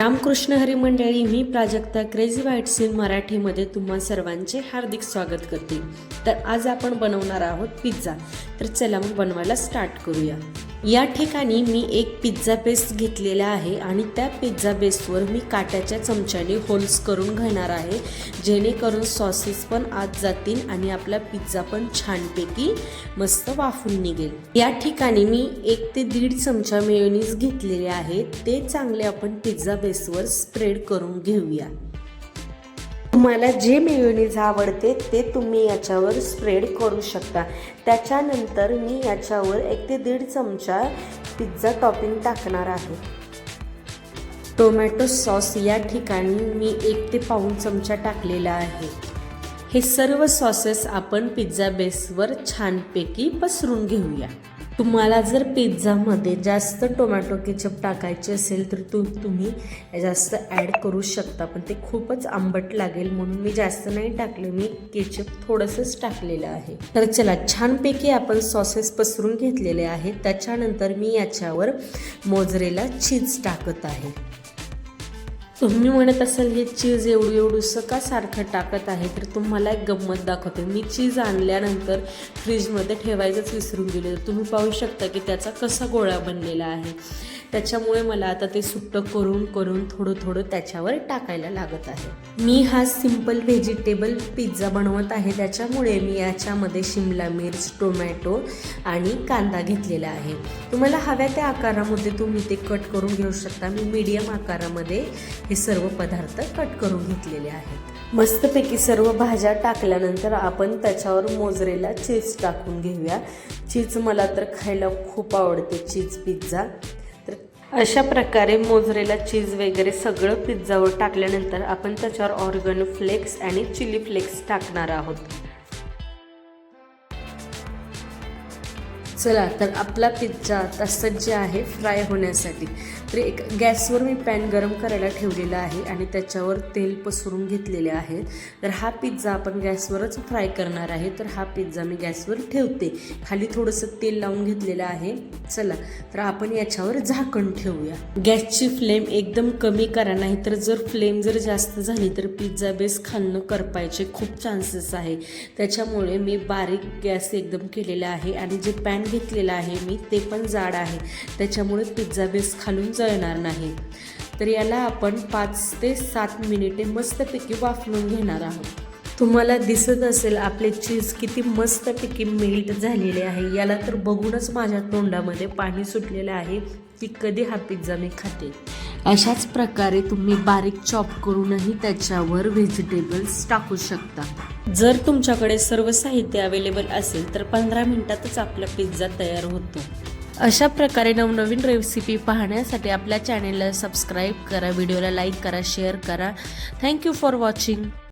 रामकृष्ण हरी मंडळी मी Prajakta crazy white scene मराठीमध्ये तुम्हा सर्वांचे हार्दिक स्वागत करते. तर आज आपण बनवणार आहोत पिझ्झा तर चला मग बनवायला स्टार्ट करूया. या ठिकाणी मी एक पिझ्झा बेस घेतलेला आहे आणि त्या पिझ्झा बेसवर मी काट्याच्या चमच्याने होल्स करून घेणार आहे. जेणेकरून सॉसेस पण आत जातील आणि आपला पिझ्झा पण छानपैकी मस्त वाफून निघेल. या ठिकाणी मी एक ते दीड चमचा मेयोनीज घेतलेले आहे. ते चांगले आपण पिझ्झा बेसवर स्प्रेड करून घेऊया. तुम्हाला जे मेयोनीज आवडते ते तुम्ही याच्यावर स्प्रेड करू शकता. त्याच्यानंतर मी याच्यावर एक ते दीड चमचा पिझ्झा टॉपिंग टाकणार आहे. टोमॅटो सॉस या ठिकाणी मी एक ते पाऊण चमचा टाकलेला आहे. हे सर्व सॉसेस आपण पिझ्झा बेसवर छानपैकी पसरून घेऊया. तुम्हाला जर पिझ्झामध्ये जास्त टोमॅटो केचप टाकायचे असेल तर तु तुम्ही जास्त ॲड करू शकता. पण ते खूपच आंबट लागेल म्हणून मी जास्त नाही टाकले. मी केचप थोडंसंच टाकलेलं आहे. तर चला छानपैकी आपण सॉसेस पसरून घेतलेले आहेत. त्याच्यानंतर मी याच्यावर मोजरेला चीज टाकत आहे. तुम्ही म्हणत असाल हे चीज एवढं एवढंसं का सारखं टाकत आहे तर तुम्हाला एक गंमत दाखवते. मी चीज आणल्यानंतर फ्रीजमध्ये ठेवायचंच विसरून गेले. तुम्ही पाहू शकता की त्याचा कसा गोळा बनलेला आहे. त्याच्यामुळे मला आता ते सुट्टं करून करून थोडं थोडं त्याच्यावर टाकायला लागत आहे. मी हा सिंपल व्हेजिटेबल पिझ्झा बनवत आहे. त्याच्यामुळे मी याच्यामध्ये शिमला मिर्च टोमॅटो आणि कांदा घेतलेला आहे. तुम्हाला हव्या त्या आकारामध्ये तुम्ही ते कट करून घेऊ शकता. मी मीडियम आकारामध्ये हे सर्व पदार्थ कट करून घेतलेले आहेत. मस्तपैकी सर्व भाज्या टाकल्यानंतर आपण त्याच्यावर मोजरेला चीज टाकून घेऊया. चीज मला तर खायला खूप आवडते. चीज पिझ्झा अशा प्रकारे मोजरेला चीज वगैरे सगळं पिझ्झावर टाकल्यानंतर आपण त्याच्यावर ऑर्गन फ्लेक्स आणि चिली फ्लेक्स टाकणार आहोत. चला तर आपला पिझ्झा आता सज्ज आहे फ्राय होण्यासाठी. तर एक गॅसवर मी पॅन गरम करायला ठेवलेला आहे आणि त्याच्यावर तेल पसरून घेतलेले आहे. तर हा पिझ्झा आपण गॅसवरच फ्राय करणार आहे. तर हा पिझ्झा मी गॅसवर ठेवते. खाली थोडंसं तेल लावून घेतलेलं आहे. चला तर आपण याच्यावर झाकण ठेवूया. गॅसची फ्लेम एकदम कमी करा नाही तर जर फ्लेम जर जास्त झाली तर पिझ्झा बेस खाणं करपायचे खूप चान्सेस आहे. त्याच्यामुळे मी बारीक गॅस एकदम केलेला आहे आणि जे पॅन घेतलेलं आहे मी ते पण जाड आहे. त्याच्यामुळे पिझ्झा बेस खालून जळणार नाही. तर याला आपण पाच ते सात मिनिटे मस्तपैकी वाफवून घेणार आहोत. तुम्हाला दिसत असेल आपले चीज किती मस्तपैकी मेल्ट झालेले आहे. याला तर बघूनच माझ्या तोंडामध्ये पाणी सुटलेलं आहे की कधी हा पिझ्झा मी खाते. अशाच प्रकारे तुम्ही बारीक चॉप करूनही त्याच्यावर व्हेजिटेबल्स टाकू शकता. जर तुमच्याकडे सर्व साहित्य अवेलेबल असेल तर पंधरा मिनिटातच आपला पिझ्झा तयार होतो. अशा प्रकारे नवनवीन रेसिपी पाहण्यासाठी आपल्या चॅनेलला सबस्क्राईब करा व्हिडिओला लाईक करा शेअर करा. Thank you for watching